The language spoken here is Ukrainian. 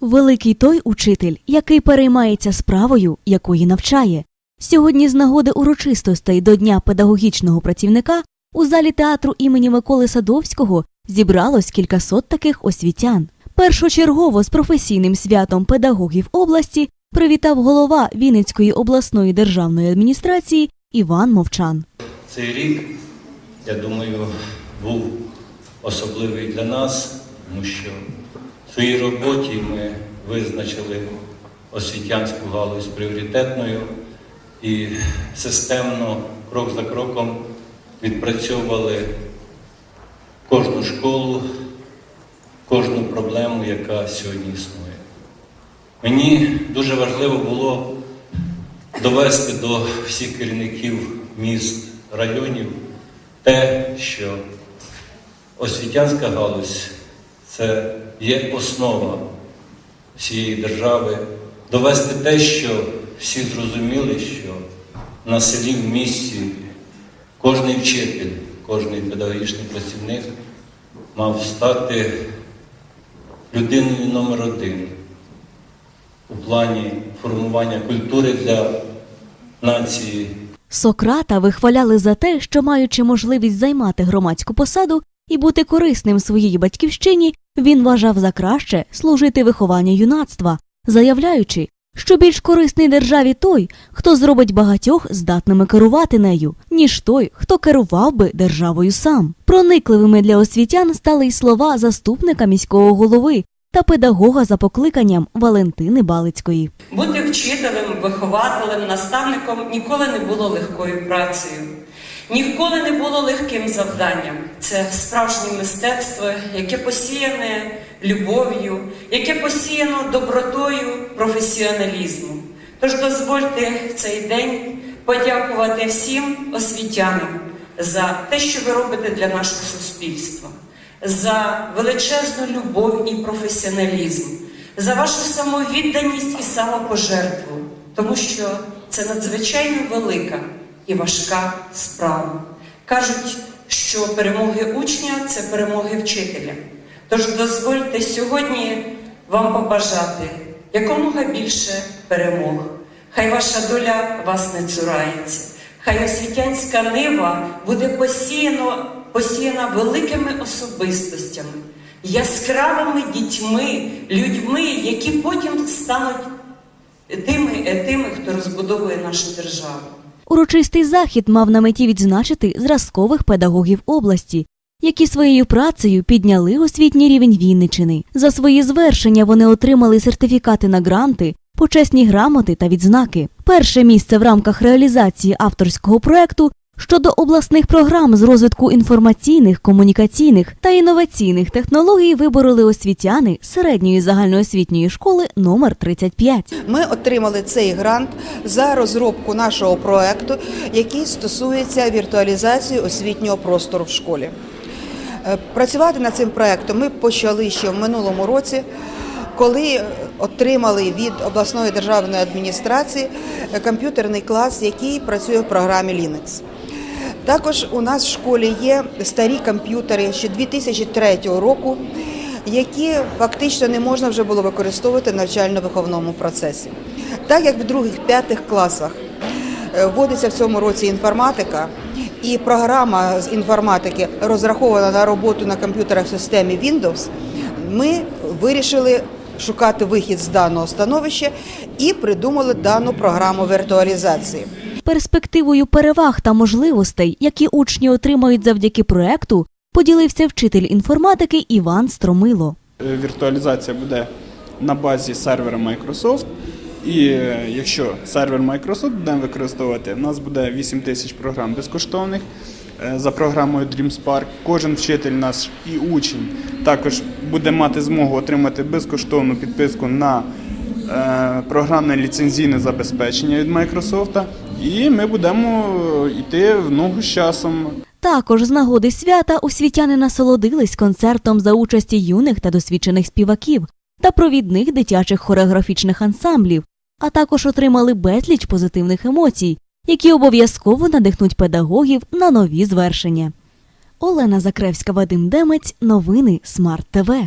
Великий той учитель, який переймається справою, якої навчає. Сьогодні з нагоди урочистостей до Дня педагогічного працівника у залі театру імені Миколи Садовського зібралось кількасот таких освітян. Першочергово з професійним святом педагогів області привітав голова Вінницької обласної державної адміністрації Іван Мовчан. Цей рік, я думаю, був особливий для нас, тому що в своїй роботі ми визначили освітянську галузь пріоритетною і системно, крок за кроком, відпрацьовували кожну школу, кожну проблему, яка сьогодні існує. Мені дуже важливо було довести до всіх керівників міст, районів те, що освітянська галузь це є основа всієї держави, довести те, що всі зрозуміли, що на селі в місті кожний вчитель, кожний педагогічний працівник мав стати людиною номер один у плані формування культури для нації. Сократа вихваляли за те, що, маючи можливість займати громадську посаду і бути корисним своїй батьківщині, він вважав за краще служити вихованню юнацтва, заявляючи, що більш корисний державі той, хто зробить багатьох здатними керувати нею, ніж той, хто керував би державою сам. Проникливими для освітян стали й слова заступника міського голови та педагога за покликанням Валентини Балицької. Бути вчителем, вихователем, наставником ніколи не було легкою працею, ніколи не було легким завданням. Це справжнє мистецтво, яке посіяне любов'ю, яке посіяно добротою, професіоналізмом. Тож дозвольте в цей день подякувати всім освітянам за те, що ви робите для нашого суспільства, за величезну любов і професіоналізм, за вашу самовідданість і самопожертву, тому що це надзвичайно велика і важка справа. Кажуть, що перемоги учня це перемоги вчителя. Тож дозвольте сьогодні вам побажати якомога більше перемог. Хай ваша доля вас не цурається. Хай освітянська нива буде посіяно, посіяна великими особистостями, яскравими дітьми, людьми, які потім стануть тими, е, тими, хто розбудовує нашу державу. Урочистий захід мав на меті відзначити зразкових педагогів області, які своєю працею підняли освітній рівень Вінничини. За свої звершення вони отримали сертифікати на гранти, почесні грамоти та відзнаки. Перше місце в рамках реалізації авторського проекту щодо обласних програм з розвитку інформаційних, комунікаційних та інноваційних технологій вибороли освітяни середньої загальноосвітньої школи номер 35. Ми отримали цей грант за розробку нашого проекту, який стосується віртуалізації освітнього простору в школі. Е, Працювати над цим проектом ми почали ще в минулому році, коли отримали від обласної державної адміністрації е, комп'ютерний клас, який працює в програмі Linux. Також у нас в школі є старі комп'ютери ще 2003 року, які фактично не можна вже було використовувати в навчально-виховному процесі. Так як в других-п'ятих класах е, вводиться в цьому році інформатика, і програма з інформатики розрахована на роботу на комп'ютерах в системі Windows, ми вирішили шукати вихід з даного становища і придумали дану програму віртуалізації. Перспективою переваг та можливостей, які учні отримають завдяки проекту, поділився вчитель інформатики Іван Стромило. Е, Віртуалізація буде на базі сервера Microsoft. І е, якщо сервер Microsoft будемо використовувати, у нас буде 8 тисяч програм безкоштовних за програмою DreamSpark. Кожен вчитель наш і учень також буде мати змогу отримати безкоштовну підписку на е, програмне ліцензійне забезпечення від Microsoft. І ми будемо йти в ногу з часом. Також з нагоди свята освітяни насолодились концертом за участі юних та досвідчених співаків та провідних дитячих хореографічних ансамблів, а також отримали безліч позитивних емоцій, які обов'язково надихнуть педагогів на нові звершення. Олена Закревська, Вадим Демець, новини Смарт ТВ.